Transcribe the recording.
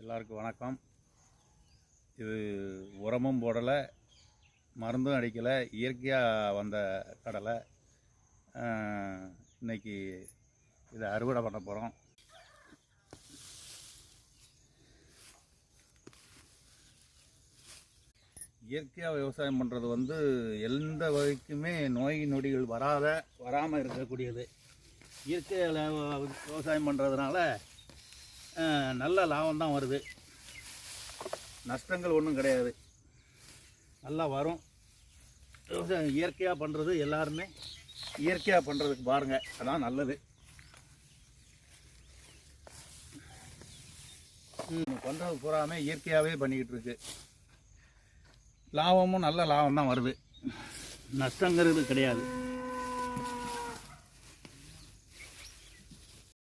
எல்லாருக்கும் வணக்கம். இது உரமும் போடலை மருந்தும் அடிக்கலை இயற்கையாக வந்த கடலை. இன்றைக்கி இன்னைக்கு இதை அறுவடை பண்ண போகிறோம் இயற்கையாக விவசாயம் பண்ணுறது வந்து எந்த வகைக்குமே நோய் நொடிகள் வராத வராமல் இருக்கக்கூடியது. இயற்கையில் விவசாயம் பண்ணுறதுனால நல்ல லாபம் தான் வருது. நஷ்டங்கள் ஒன்றும் கிடையாது. நல்லா வரும். விவசாயம் இயற்கையாக பண்ணுறது எல்லாருமே. இயற்கையாக பண்ணுறதுக்கு பாருங்கள் அதான் நல்லது. பண்ணுறது பூராமே இயற்கையாகவே பண்ணிக்கிட்டு இருக்கு. லாபமும் நல்ல லாபம் தான் வருது. நஷ்டங்கிறது கிடையாது.